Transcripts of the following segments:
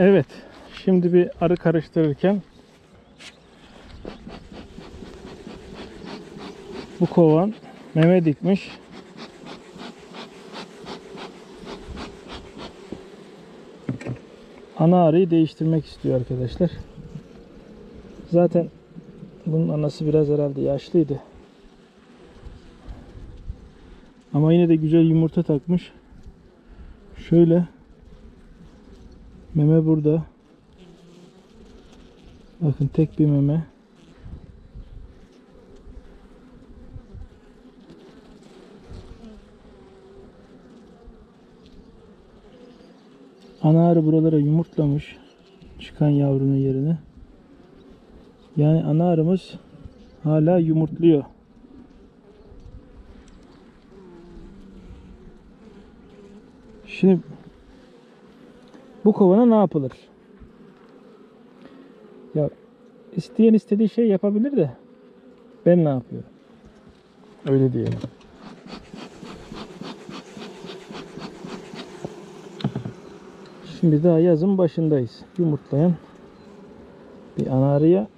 Evet. Şimdi bir arı karıştırırken bu kovan meme dikmiş. Ana arıyı değiştirmek istiyor arkadaşlar. Zaten bunun anası biraz herhalde yaşlıydı. Ama yine de güzel yumurta takmış. Şöyle meme burada. Bakın tek bir meme. Ana arı buralara yumurtlamış. Çıkan yavrunun yerine. Yani ana arımız hala yumurtluyor. Şimdi bu kovana ne yapılır? Ya isteyen istediği şey yapabilir de ben ne yapıyorum? Öyle diyelim. Şimdi daha yazın başındayız. Yumurtlayan bir ana arıya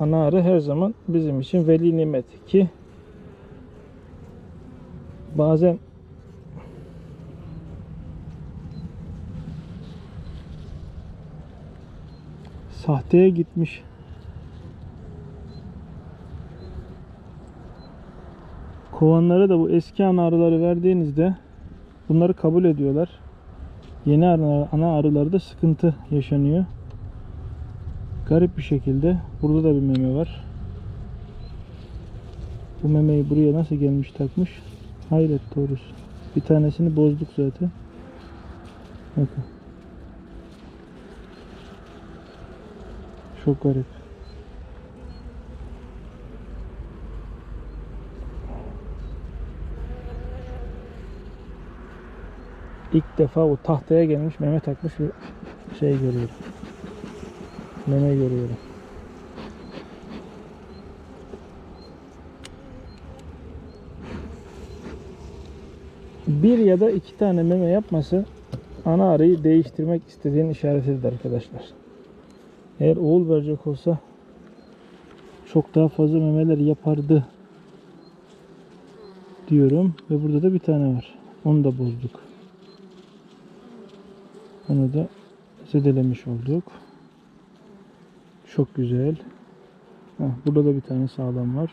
ana arı her zaman bizim için veli nimet ki bazen sahteye gitmiş. Kovanlara da bu eski ana arıları verdiğinizde bunları kabul ediyorlar. Yeni ana, arılarda sıkıntı yaşanıyor. Garip bir şekilde burada da bir meme var. Bu memeyi buraya nasıl gelmiş takmış? Hayret doğrusu. Bir tanesini bozduk zaten. Bakın. Çok garip. İlk defa o tahtaya gelmiş meme takmış bir şey görüyorum. Meme görüyorum. Bir ya da iki tane meme yapması ana arıyı değiştirmek istediğin işaretidir arkadaşlar. Eğer oğul verecek olsa çok daha fazla memeler yapardı diyorum ve burada da bir tane var. Onu da bozduk. Onu da zedelemiş olduk. Çok güzel. Heh, burada da bir tane sağlam var.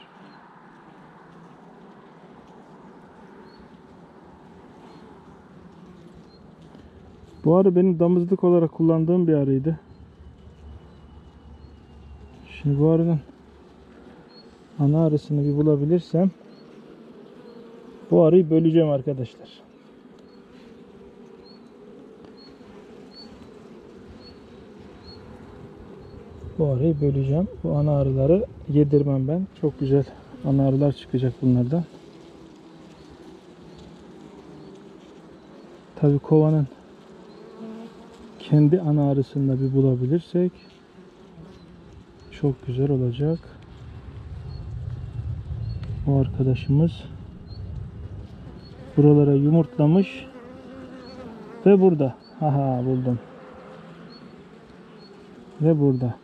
Bu arı benim damızlık olarak kullandığım bir arıydı. Şimdi bu arının ana arısını bir bulabilirsem bu arıyı böleceğim arkadaşlar. Bu arıyı böleceğim. Bu ana arıları yedirmem ben. Çok güzel ana arılar çıkacak bunlardan. Tabi kovanın kendi ana arısını da bir bulabilirsek çok güzel olacak. O arkadaşımız buralara yumurtlamış ve burada. Aha buldum. Ve burada.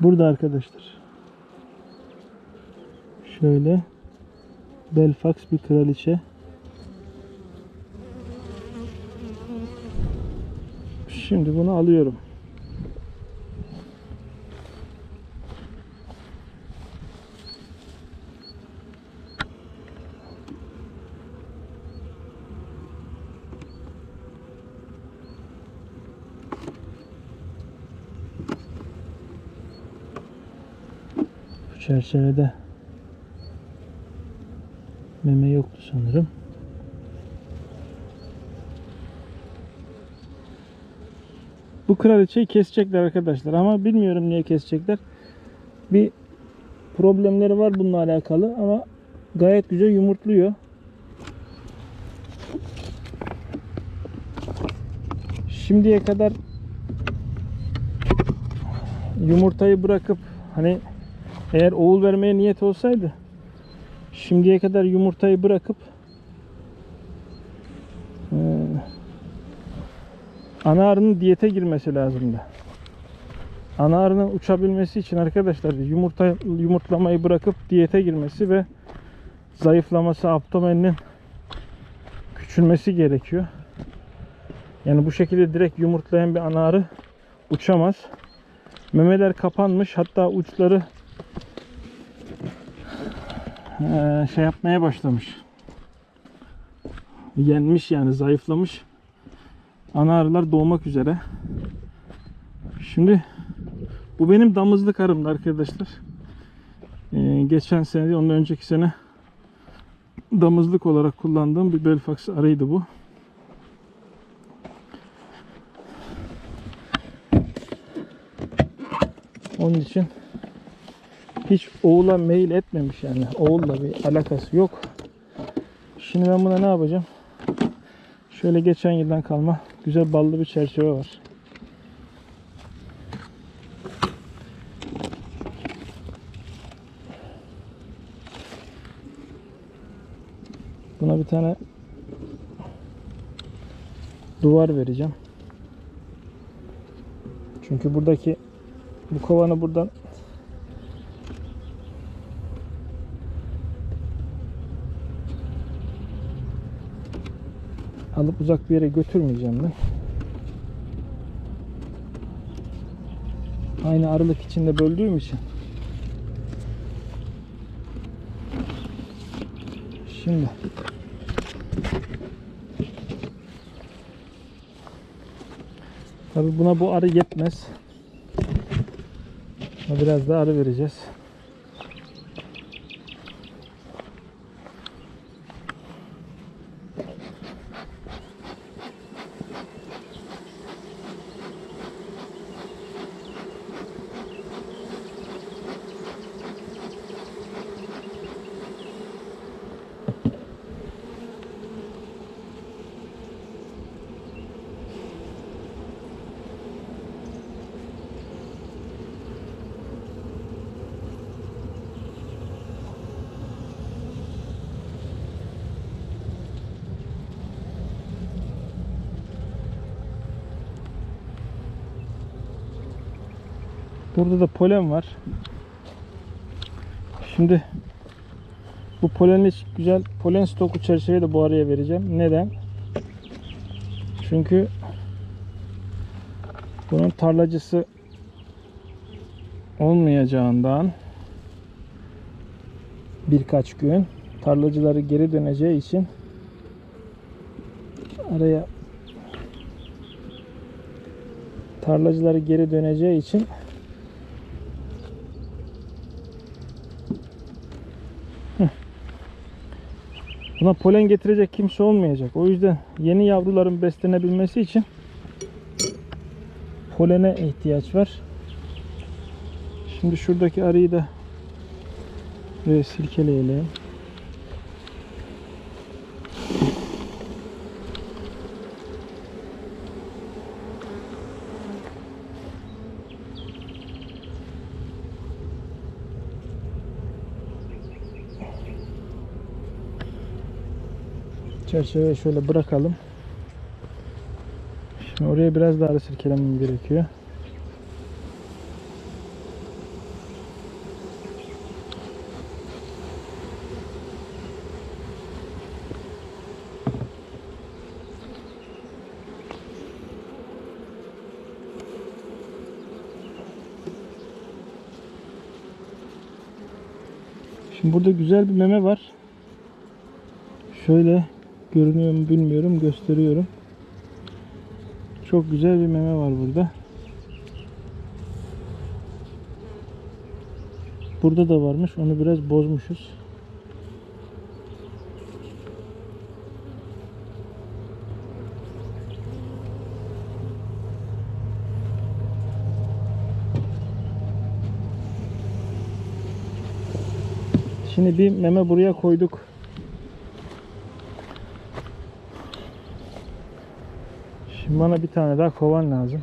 Burada arkadaşlar. Şöyle Belfax bir kraliçe. Şimdi bunu alıyorum. Bu çerçevede meme yoktu sanırım. Bu kraliçeyi kesecekler arkadaşlar ama bilmiyorum niye kesecekler. Bir problemleri var bununla alakalı ama gayet güzel yumurtluyor. Şimdiye kadar yumurtayı bırakıp hani eğer oğul vermeye niyet olsaydı şimdiye kadar yumurtayı bırakıp ana arının diyete girmesi lazımdı. Ana arının uçabilmesi için arkadaşlar yumurta yumurtlamayı bırakıp diyete girmesi ve zayıflaması, abdomeninin küçülmesi gerekiyor. Yani bu şekilde direkt yumurtlayan bir ana arı uçamaz. Memeler kapanmış. Hatta uçları şey yapmaya başlamış. Yenmiş yani zayıflamış. Ana arılar doğmak üzere. Şimdi bu benim damızlık arımdı arkadaşlar. Eee, geçen sene değil, ondan önceki sene damızlık olarak kullandığım bir Belfax arıydı bu. Onun için hiç oğula mail etmemiş yani. Oğulla bir alakası yok. Şimdi ben buna ne yapacağım? Şöyle geçen yıldan kalma güzel ballı bir çerçeve var. Buna bir tane duvar vereceğim. Çünkü buradaki bu kovanı buradan alıp uzak bir yere götürmeyeceğim ben. Aynı arılık içinde böldüğüm için. Şimdi Tabi buna bu arı yetmez. Biraz daha arı vereceğiz. Burada da polen var. Şimdi bu polenli güzel polen stoku çerçeveyi de bu araya vereceğim. Neden? Çünkü bunun tarlacısı olmayacağından birkaç gün tarlacıları geri döneceği için araya tarlacıları geri döneceği için Buna polen getirecek kimse olmayacak. O yüzden yeni yavruların beslenebilmesi için polene ihtiyaç var. Şimdi şuradaki arıyı da silkeleyelim. Çerçeveyi şöyle bırakalım. Şimdi oraya biraz daha da sirkelemem gerekiyor. Şimdi burada güzel bir meme var. Şöyle görünüyor mu bilmiyorum gösteriyorum. Çok güzel bir meme var burada. Burada da varmış. Onu biraz bozmuşuz. Şimdi bir meme buraya koyduk. Şimdi bana bir tane daha kovan lazım.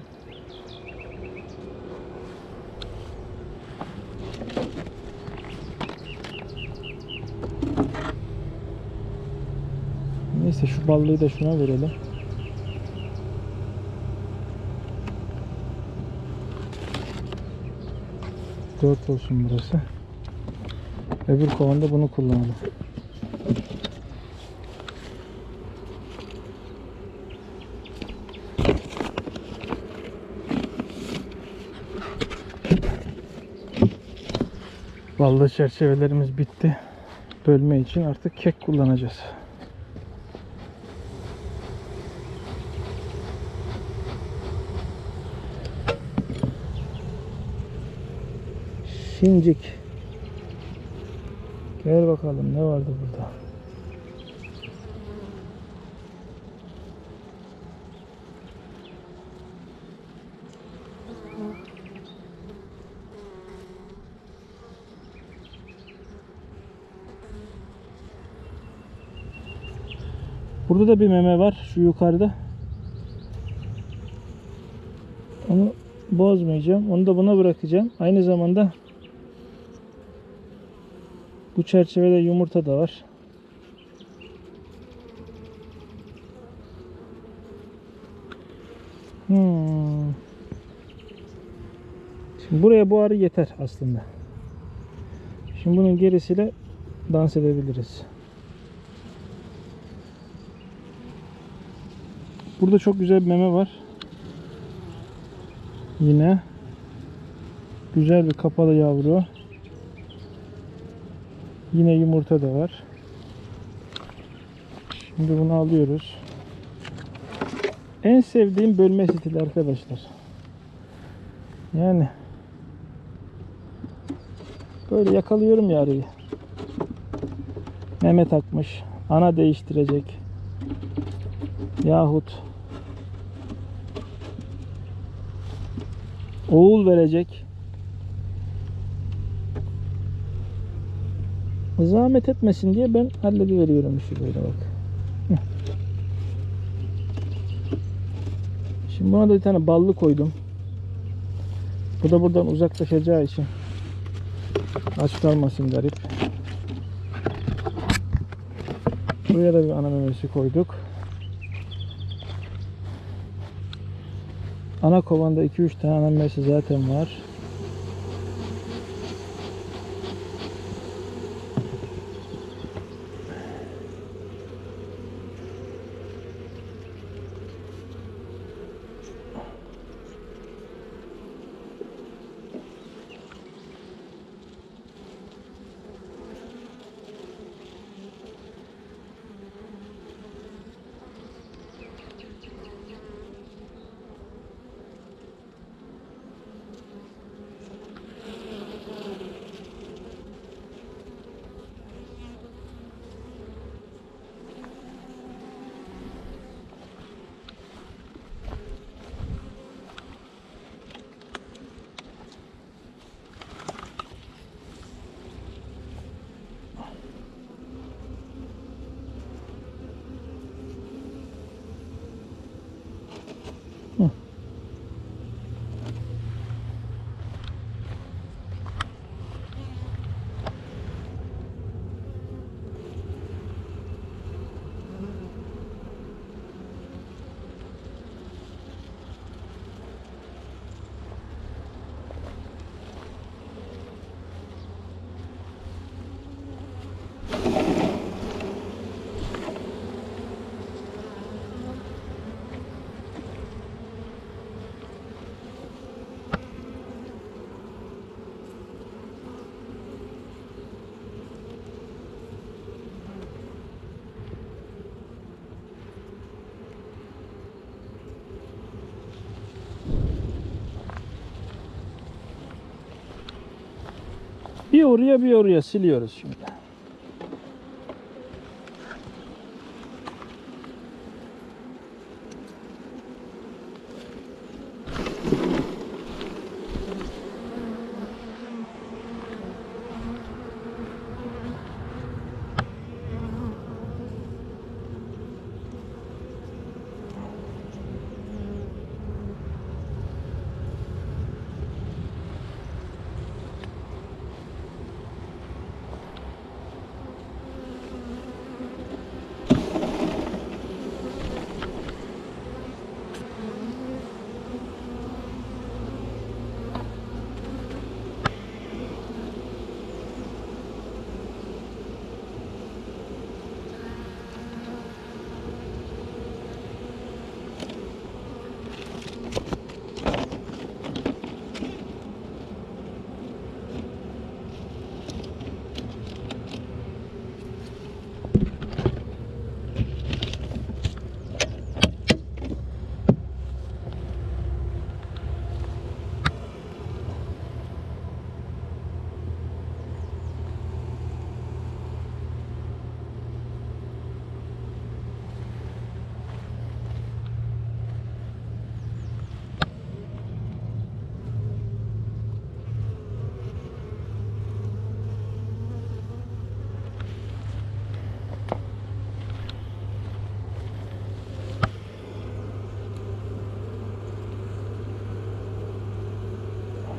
Neyse şu ballıyı da şuna verelim. Dört olsun burası. Öbür kovanda bunu kullanalım. Vallahi çerçevelerimiz bitti. Bölme için artık kek kullanacağız. Şincik. Gel bakalım ne vardı burada. Burada da bir meme var şu yukarıda. Onu bozmayacağım. Onu da buna bırakacağım. Aynı zamanda bu çerçevede yumurta da var. Hmm. Şimdi buraya bu arı yeter aslında. Şimdi bunun gerisiyle dans edebiliriz. Burada çok güzel bir meme var. Yine güzel bir kapalı yavru. Yine yumurta da var. Şimdi bunu alıyoruz. En sevdiğim bölme stili arkadaşlar. Yani böyle yakalıyorum ya arıyı. Meme takmış. Ana değiştirecek. Yahut oğul verecek. Zahmet etmesin diye ben hallediveriyorum işi böyle bak. Şimdi buna da bir tane ballı koydum. Bu da buradan uzaklaşacağı için aç kalmasın garip. Buraya da bir ana memesi koyduk. Ana kovanda 2-3 tane ana memesi zaten var. Bir oraya bir oraya siliyoruz şimdi.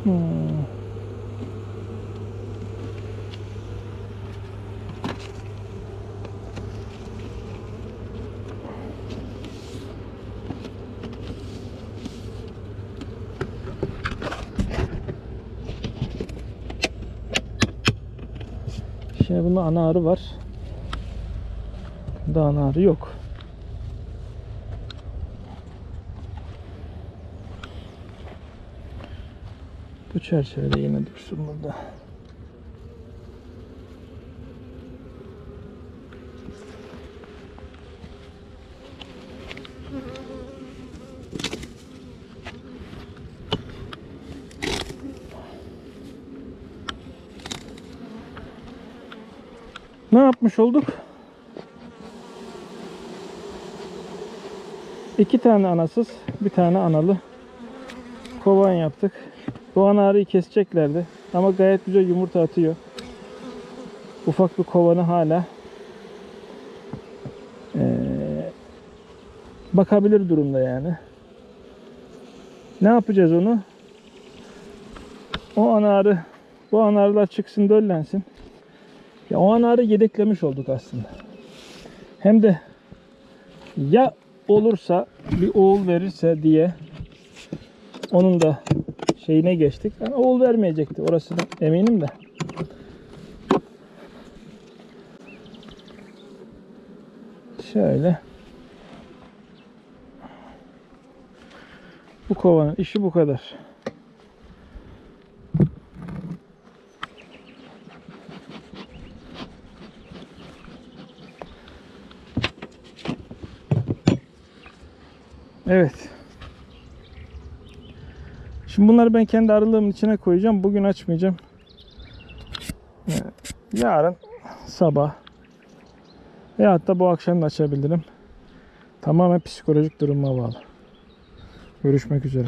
Şimdi bunun ana arı var. Daha ana arı yok. Çerçevede yine dursun burada. Ne yapmış olduk? İki tane anasız, bir tane analı kovan yaptık. Bu ana arıyı keseceklerdi. Ama gayet güzel yumurta atıyor. Ufak bir kovanı hala eee, bakabilir durumda yani. Ne yapacağız onu? O ana arı, bu ana arılar çıksın döllensin. Ya o anarı yedeklemiş olduk aslında. Hem de ya olursa bir oğul verirse diye onun da şeyine geçtik. Yani oğul vermeyecekti orasını eminim de. Şöyle. Bu kovanın işi bu kadar. Evet. Şimdi bunları ben kendi arılığımın içine koyacağım. Bugün açmayacağım. Ee, Yarın sabah veyahut da bu akşam da açabilirim. Tamamen psikolojik duruma bağlı. Görüşmek üzere.